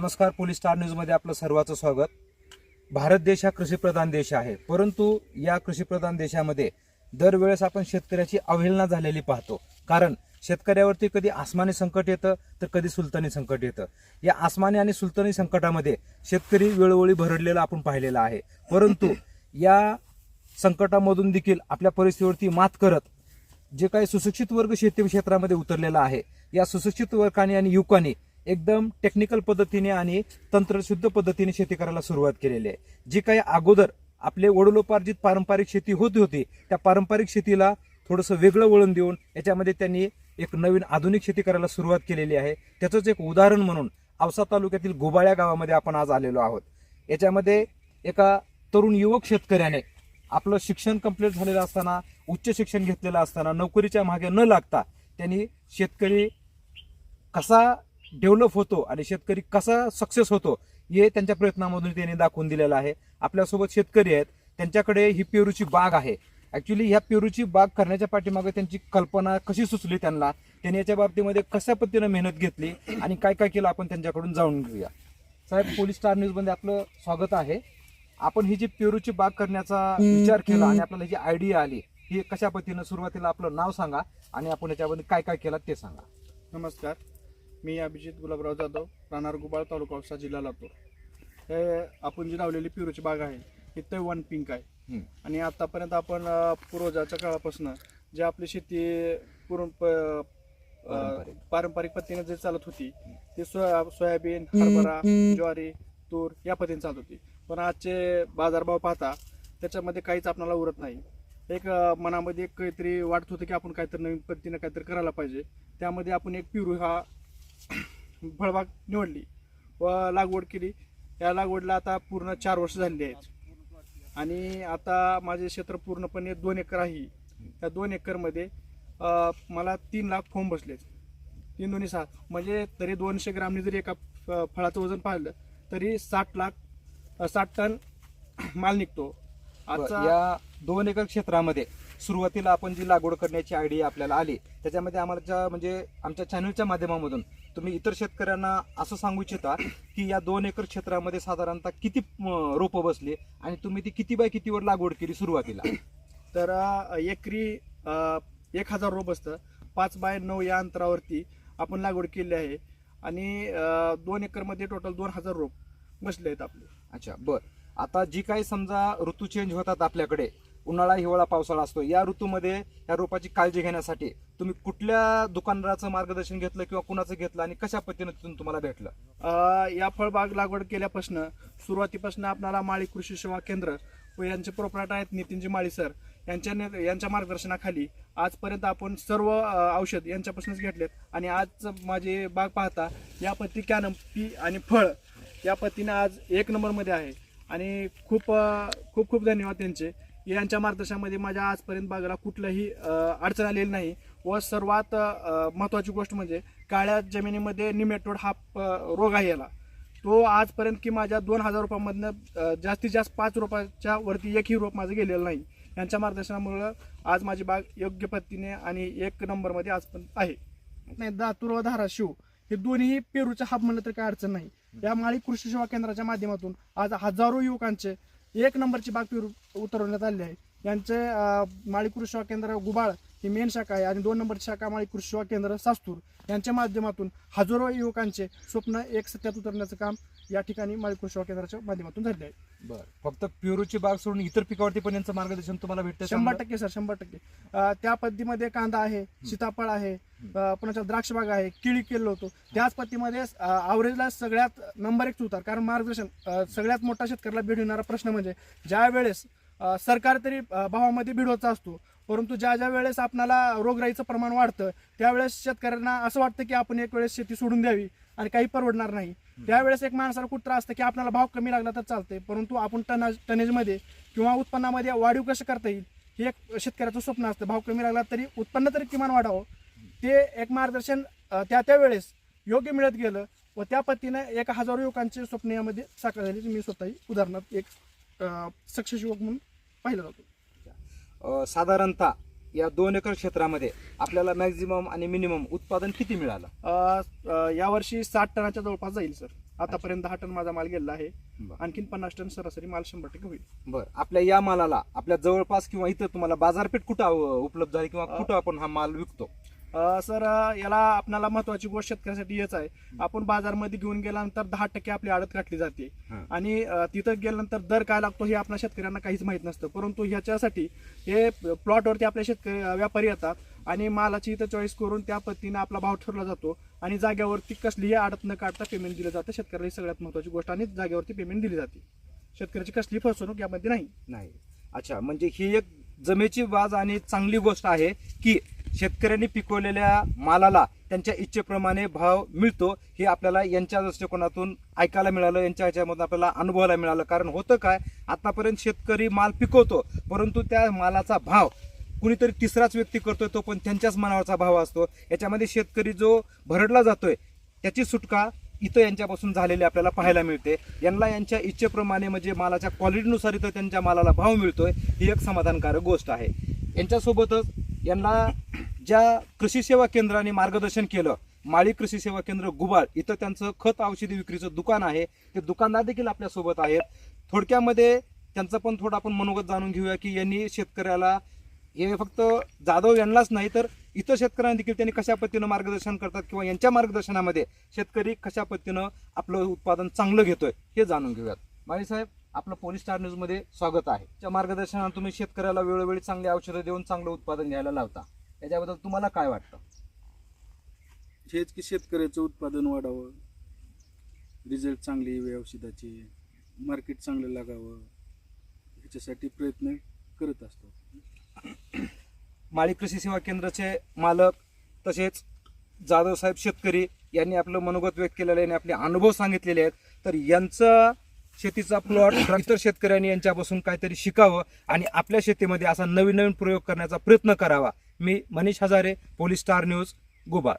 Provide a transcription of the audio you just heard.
नमस्कार police star न्यूजमध्ये आपलं सर्वांचं स्वागत. भारत देश हा कृषीप्रधान देश आहे परंतु या कृषीप्रधान देशामध्ये दरवेळेस आपण शेतकऱ्याची अवहेलना झालेली पाहतो. कारण शेतकऱ्यावरती कधी आसमानी संकट येतं तर कधी सुलतानी संकट येतं. या आसमानी आणि सुलतानी संकटामध्ये शेतकरी वेळोवेळी भरडलेला आपण पाहिलेला आहे. परंतु या संकटामधून देखील आपल्या परिस्थितीवरती मात करत जे काही सुशिक्षित वर्ग शेती क्षेत्रामध्ये उतरलेला आहे या सुशिक्षित वर्गाने आणि युवकांनी एकदम टेक्निकल पद्धतीने आणि तंत्रशुद्ध पद्धतीने शेती करायला सुरुवात केलेली आहे. जी काही अगोदर आपले वडिलोपार्जित पारंपरिक शेती होती होती त्या पारंपरिक शेतीला थोडंसं वेगळं वळण देऊन याच्यामध्ये त्यांनी एक नवीन आधुनिक शेती करायला सुरुवात केलेली आहे. त्याचंच एक उदाहरण म्हणून औसा तालुक्यातील गोबाळ्या गावामध्ये आपण आज आलेलो आहोत. याच्यामध्ये एका तरुण युवक शेतकऱ्याने आपलं शिक्षण कंप्लीट झालेलं असताना उच्च शिक्षण घेतलेलं असताना नोकरीच्या मागे न लागता त्यांनी शेतकरी कसा डेव्हलप होतो आणि शेतकरी कसा सक्सेस होतो हे त्यांच्या प्रयत्नामधून त्यांनी दाखवून दिलेलं आहे. आपल्यासोबत शेतकरी आहेत. त्यांच्याकडे ही पेरूची बाग आहे. ऍक्च्युली ह्या पेरूची बाग करण्याच्या पाठीमागे त्यांची कल्पना कशी सुचली त्यांना? त्यांनी याच्या बाबतीमध्ये कशा पद्धतीनं मेहनत घेतली आणि काय काय केलं आपण त्यांच्याकडून जाणून घेऊया. साहेब पोलीस स्टार न्यूजमध्ये आपलं स्वागत आहे. आपण ही जी पेरूची बाग करण्याचा विचार केला आणि आपल्याला ही आयडिया आली ही कशा पद्धतीनं सुरुवातीला आपलं नाव सांगा आणि आपण याच्यामध्ये काय काय केलं ते सांगा. नमस्कार. मी अभिजित गुलाबराव जाधव राहणार गुबाळ तालुका औसा जिल्हा लातूर. हे आपण जी लावलेली पिरूची बाग आहे ही तैवान पिंक आहे. आणि आतापर्यंत आपण अ, पूर्वजाच्या काळापासून जी आपली शेती पूर्ण प- अ, पारंपरिक. पारंपरिक पद्धतीने जे चालत होती ती सोया सोयाबीन हरभरा ज्वारी तूर या पद्धतीने चालत होती. पण आजचे बाजारभाव पाहता त्याच्यामध्ये काहीच आपल्याला उरत नाही. एक अ, मनामध्ये एक काहीतरी वाटत होतं की आपण काहीतरी नवीन पद्धतीने काहीतरी करायला पाहिजे. त्यामध्ये आपण एक पिरू हा फळबाग निवडली व लागवड केली. या लागवडला आता पूर्ण चार वर्ष झालेली आहेत. आणि आता माझे क्षेत्र पूर्णपणे दोन एकर आहे. त्या दोन एकरमध्ये मला तीन लाख फोम बसले तीन दोन्ही सहा. म्हणजे तरी दोनशे ग्रामनी जरी एका फळाचं वजन पाहिलं तरी साठ लाख साठ टन माल निघतो. आजचा या दोन एकर क्षेत्रामध्ये सुरुवातीला आपण जी लागवड करण्याची आयडिया आपल्याला आली त्याच्यामध्ये आम्हाला ज्या- म्हणजे आमच्या चॅनलच्या माध्यमामधून तुम्ही इतर शेतकऱ्यांना असं सांगू इच्छिता की या दोन एकर क्षेत्रामध्ये साधारणतः किती रोपं बसली आणि तुम्ही ती किती बाय कितीवर लागवड केली सुरुवातीला? तर एकरी एक हजार रोप असतं. पाच बाय नऊ या अंतरावरती आपण लागवड केली आहे आणि दोन एकरमध्ये टोटल दोन हजार रोप बसले आहेत आपले. अच्छा बर. आता जी काही समजा ऋतू चेंज होतात आपल्याकडे उन्हाळा हिवाळा पावसाळा असतो. या ऋतूमध्ये या रोपाची काळजी घेण्यासाठी तुम्ही कुठल्या दुकानदाराचं मार्गदर्शन घेतलं किंवा कुणाचं घेतलं आणि कशा पद्धतीनं तिथून तुम्हाला भेटलं? या फळबाग लागवड केल्यापासून सुरुवातीपासून आपणाला माळी कृषी सेवा केंद्र व यांचे प्रोपरायटर आहेत नितीनजी माळी सर यांच्या ने- यांच्या मार्गदर्शनाखाली आजपर्यंत आपण सर्व औषध यांच्यापासूनच घेतलेत आणि आज माझी बाग पाहता या पत्ती कॅनम पी आणि फळ या पत्तीने आज एक नंबरमध्ये आहे. आणि खूप खूप खूप धन्यवाद त्यांचे. यांच्या मार्गदर्शनामध्ये माझ्या आजपर्यंत बागेला कुठलंही अडचण आलेली नाही. व सर्वात महत्त्वाची गोष्ट म्हणजे काळ्या जमिनीमध्ये निमेटोड हा रोग आहे याला. तो आजपर्यंत की माझ्या दोन हजार रुपयामधनं जास्तीत जास्त पाच रुपयाच्या वरती एकही रोप माझं गेलेलं नाही. यांच्या मार्गदर्शनामुळं आज माझी बाग योग्य पद्धतीने आणि एक नंबरमध्ये आजपर्यंत आहे. नाही दातूर व धाराशिव हे दोन्ही पेरूच्या हाब म्हणलं तर काय अडचण नाही. या माळी कृषी सेवा केंद्राच्या माध्यमातून आज हजारो युवकांचे एक नंबरची बाग पेरू उतरवण्यात आली आहे. यांचे अ, माळी कृषी सेवा केंद्र गुबाळ ही मेन शाखा आहे आणि दोन नंबरची शाखा माळी कृषी सेवा केंद्र सास्तूर. यांच्या माध्यमातून हजारो युवकांचे स्वप्न एक सत्यात उतरण्याचं काम या ठिकाणी माळी कृषी सेवा केंद्राच्या माध्यमातून झाले आहे. बर. फक्त पेरूची बाग सोडून इतर पिकावरती पण यांचं मार्गदर्शन तुम्हाला भेटतं शंभर टक्के सर शंभर टक्के. अ, त्या पद्धतीमध्ये कांदा आहे सीताफळ आहे अ, द्राक्ष बाग आहे केळी केलं होतं. त्याच पद्धतीमध्ये आवरेजला सगळ्यात नंबर एक उतार कारण मार्गदर्शन अ, सगळ्यात मोठा शेतकऱ्याला भेट होणारा प्रश्न म्हणजे ज्या वेळेस अ, सरकार तरी अ, भावामध्ये भिडवचा असतो परंतु ज्या ज्या वेळेस आपणाला रोगराईचं प्रमाण वाढतं त्यावेळेस शेतकऱ्यांना असं वाटतं की आपण एक वेळेस शेती सोडून द्यावी. आणि काही परवडणार नाही. त्यावेळेस एक माणसाला कुठं त्रास असतं की आपल्याला भाव कमी लागला तर चालते परंतु आपण टनाज टनेजमध्ये किंवा उत्पन्नामध्ये वाढीव कसं करता येईल हे एक शेतकऱ्याचं स्वप्न असतं. भाव कमी लागला तरी उत्पन्न तरी किमान वाढावं. ते एक मार्गदर्शन त्या त्या वेळेस योग्य मिळत गेलं व त्या पद्धतीने एक हजारो युवकांचे स्वप्न यामध्ये साकार झाले. मी स्वतःही उदाहरणार्थ एक सक्सेस युवक म्हणून पाहिलं जातो. साधारणतः या दोन एकर क्षेत्रामध्ये आपल्याला मॅक्झिमम आणि मिनिमम उत्पादन किती मिळालं? अं, यावर्षी साठ टनाच्या जवळपास जाईल सर. आतापर्यंत दहा टन माझा माल गेलेला आहे. बरं. आणखीन पन्नास टन सरासरी माल शंभर टक्के होईल. बर. आपल्या या मालाला आपल्या जवळपास किंवा इथं तुम्हाला बाजारपेठ कुठं अं, उपलब्ध आहे किंवा कुठं आपण हा माल विकतो? सर याला आपल्याला महत्वाची गोष्ट शेतकऱ्यासाठी हेच आहे. आपण बाजारमध्ये घेऊन गेल्यानंतर दहा टक्के आपली आडत काढली जाते. आणि तिथं गेल्यानंतर दर काय लागतो हे आपल्या शेतकऱ्यांना काहीच माहीत नसतं. परंतु ह्याच्यासाठी हे प्लॉटवरती आपले शेतकरी व्यापारी येतात आणि मालाची इथं चॉईस करून त्या पद्धतीने आपला भाव ठरला जातो आणि जाग्यावरती कसलीही आडत न काढता पेमेंट दिलं जातं. शेतकऱ्याला ही सगळ्यात महत्वाची गोष्ट आणि जागेवरती पेमेंट दिली जाते. शेतकऱ्याची कसली फसवणूक यामध्ये नाही. नाही. अच्छा म्हणजे ही एक जमेची बाज आणि चांगली गोष्ट आहे की शेतकऱ्यांनी पिकवलेल्या मालाला त्यांच्या इच्छेप्रमाणे भाव मिळतो हे आपल्याला यांच्या दृष्टिकोनातून ऐकायला मिळालं यांच्या ह्याच्यामधून आपल्याला अनुभवायला मिळालं. कारण होतं काय आतापर्यंत शेतकरी माल पिकवतो परंतु त्या मालाचा भाव कुणीतरी तिसराच व्यक्ती करतोय तो पण त्यांच्याच मनावरचा भाव असतो. याच्यामध्ये शेतकरी जो भरडला जातोय त्याची सुटका इथं यांच्यापासून झालेली आपल्याला पाहायला मिळते. यांना यांच्या इच्छेप्रमाणे म्हणजे मालाच्या क्वालिटीनुसार इथं त्यांच्या मालाला भाव मिळतोय ही एक समाधानकारक गोष्ट आहे. यांच्यासोबतच यांना ज्या कृषी सेवा केंद्राने मार्गदर्शन केलं माळी कृषी सेवा केंद्र गुबाळ इथं त्यांचं खत औषधी विक्रीचं दुकान आहे. ते दुकानदार देखील आपल्यासोबत आहेत. थोडक्यामध्ये त्यांचं पण थोडं आपण मनोगत जाणून घेऊया की यांनी शेतकऱ्याला हे फक्त जाधव यांनाच नाही तर इतर शेतकऱ्यांना देखील त्यांनी कशा पद्धतीनं मार्गदर्शन करतात किंवा यांच्या मार्गदर्शनामध्ये शेतकरी कशा पद्धतीनं आपलं उत्पादन चांगलं घेतोय हे जाणून घेऊयात. माळी साहेब आपलं पोलीस स्टार न्यूजमध्ये स्वागत आहे. त्या मार्गदर्शनात तुम्ही शेतकऱ्याला वेळोवेळी चांगली औषधं देऊन चांगलं उत्पादन घ्यायला लावता. याच्याबद्दल तुम्हाला काय वाटतं? हेच की शेतकऱ्याचं उत्पादन वाढावं रिझल्ट चांगले यावे औषधाचे मार्केट चांगलं लागावं याच्यासाठी प्रयत्न करत असतो. माळी कृषी सेवा केंद्राचे मालक तसेच जाधव साहेब शेतकरी यांनी आपलं मनोगत व्यक्त केलेलं आहे आणि आपले अनुभव सांगितलेले आहेत. तर यांचा शेतीचा प्लॉट इतर शेतकऱ्यांनी यांच्यापासून काहीतरी शिकावं आणि आपल्या शेतीमध्ये असा नवीन नवीन प्रयोग करण्याचा प्रयत्न करावा. मी Manish Hazare police star news गोबाळ.